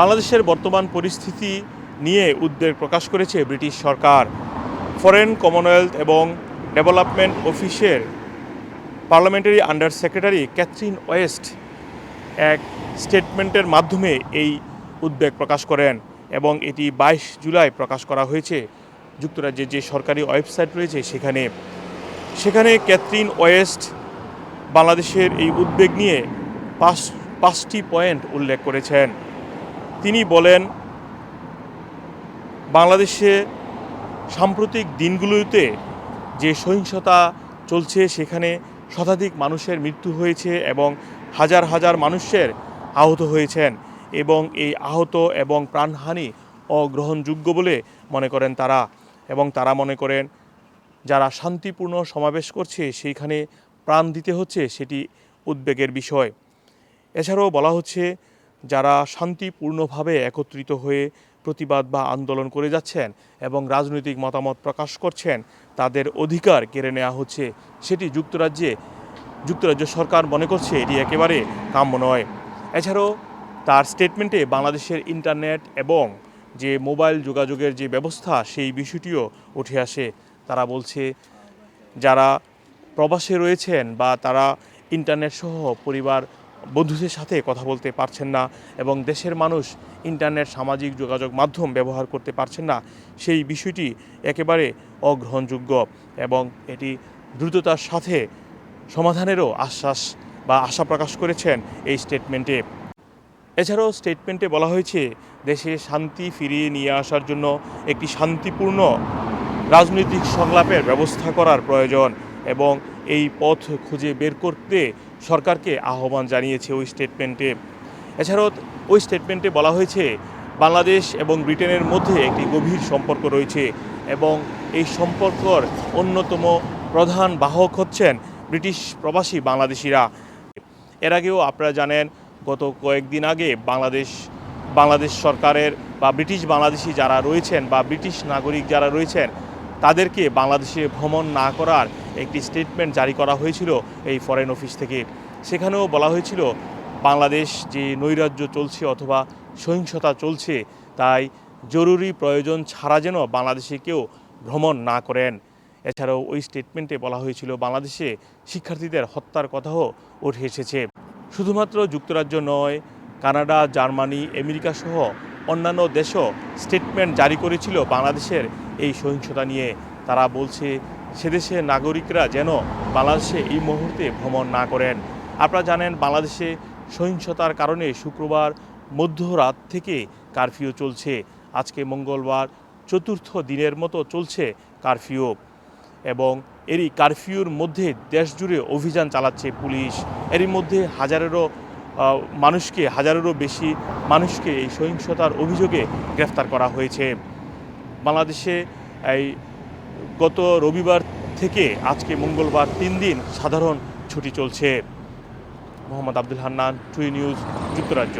বাংলাদেশের বর্তমান পরিস্থিতি নিয়ে উদ্বেগ প্রকাশ করেছে ব্রিটিশ সরকার। ফরেন কমনওয়েলথ এবং ডেভেলপমেন্ট অফিসের parliamentary under secretary Catherine West এক স্টেটমেন্টের মাধ্যমে এই উদ্বেগ প্রকাশ করেন এবং এটি বাইশ জুলাই প্রকাশ করা হয়েছে। যুক্তরাজ্যের যে সরকারি ওয়েবসাইট রয়েছে সেখানে। সেখানে ক্যাথরিন ওয়েস্ট বাংলাদেশের এই উদ্বেগ নিয়ে পাঁচ, পাঁচটি পয়েন্ট উল্লেখ করেছেন। তিনি বলেন, বাংলাদেশে সাম্প্রতিক দিনগুলোতে যে সহিংসতা চলছে, সেখানে শতাধিক মানুষের মৃত্যু হয়েছে এবং হাজার হাজার মানুষের আহত হয়েছেন এবং এই আহত এবং প্রাণহানি অগ্রহণযোগ্য বলে মনে করেন তারা। এবং তারা মনে করেন, যারা শান্তিপূর্ণ সমাবেশ করছে, সেইখানে প্রাণ দিতে হচ্ছে, সেটি উদ্বেগের বিষয়। এছাড়াও বলা হচ্ছে যারা শান্তিপূর্ণভাবে একত্রিত হয়ে প্রতিবাদ বা আন্দোলন করে যাচ্ছেন এবং রাজনৈতিক মতামত প্রকাশ করছেন, তাদের অধিকার কেড়ে নেওয়া হচ্ছে। সেটি যুক্তরাজ্যে, যুক্তরাজ্য সরকার মনে করছে এটি একেবারে কাম্য নয়। এছাড়াও তার স্টেটমেন্টে বাংলাদেশের ইন্টারনেট এবং যে মোবাইল যোগাযোগের যে ব্যবস্থা, সেই বিষয়টিও উঠে আসে। তারা বলছে, যারা প্রবাসে রয়েছেন বা তারা ইন্টারনেট সহ পরিবার বন্ধুদের সাথে কথা বলতে পারছেন না এবং দেশের মানুষ ইন্টারনেট, সামাজিক যোগাযোগ মাধ্যম ব্যবহার করতে পারছেন না, সেই বিষয়টি একেবারে অগ্রহণযোগ্য এবং এটি দ্রুততার সাথে সমাধানেরও আশ্বাস বা আশা প্রকাশ করেছেন এই স্টেটমেন্টে। এছাড়াও স্টেটমেন্টে বলা হয়েছে, দেশে শান্তি ফিরিয়ে নিয়ে আসার জন্য একটি শান্তিপূর্ণ রাজনৈতিক সংলাপের ব্যবস্থা করার প্রয়োজন এবং এই পথ খুঁজে বের করতে সরকারকে আহ্বান জানিয়েছে ওই স্টেটমেন্টে এছাড়াও ওই স্টেটমেন্টে বলা হয়েছে, বাংলাদেশ এবং ব্রিটেনের মধ্যে একটি গভীর সম্পর্ক রয়েছে এবং এই সম্পর্কর অন্যতম প্রধান বাহক হচ্ছেন ব্রিটিশ প্রবাসী বাংলাদেশিরা। এর আগেও আপনারা জানেন, গত কয়েকদিন আগে বাংলাদেশ বাংলাদেশ সরকারের বা ব্রিটিশ বাংলাদেশি যারা রয়েছেন বা ব্রিটিশ নাগরিক যারা রয়েছেন, তাদেরকে বাংলাদেশে ভ্রমণ না করার একটি স্টেটমেন্ট জারি করা হয়েছিল এই ফরেন অফিস থেকে। সেখানেও বলা হয়েছিল, বাংলাদেশ যে নৈরাজ্য চলছে অথবা সহিংসতা চলছে, তাই জরুরি প্রয়োজন ছাড়া যেন বাংলাদেশে কেউ ভ্রমণ না করেন। এছাড়াও ওই স্টেটমেন্টে বলা হয়েছিল, বাংলাদেশে শিক্ষার্থীদের হত্যার কথাও উঠে এসেছে। শুধুমাত্র যুক্তরাজ্য নয়, কানাডা, জার্মানি, আমেরিকা সহ অন্যান্য দেশও স্টেটমেন্ট জারি করেছিল বাংলাদেশের এই সহিংসতা নিয়ে। তারা বলছে সেদেশের নাগরিকরা যেন বাংলাদেশে এই মুহূর্তে ভ্রমণ না করেন। আপনারা জানেন, বাংলাদেশে সহিংসতার কারণে শুক্রবার মধ্যরাত থেকে কারফিউ চলছে। আজকে মঙ্গলবার চতুর্থ দিনের মতো চলছে কারফিউ এবং এরই কারফিউর মধ্যে দেশ জুড়ে অভিযান চালাচ্ছে পুলিশ। এরই মধ্যে হাজারেরও মানুষকে, হাজারেরও বেশি মানুষকে এই সহিংসতার অভিযোগে গ্রেফতার করা হয়েছে। বাংলাদেশে এই গত রবিবার থেকে আজকে মঙ্গলবার তিন দিন সাধারণ ছুটি চলছে। মোহাম্মদ আব্দুল হান্নান, টুই নিউজ, যুক্তরাজ্য।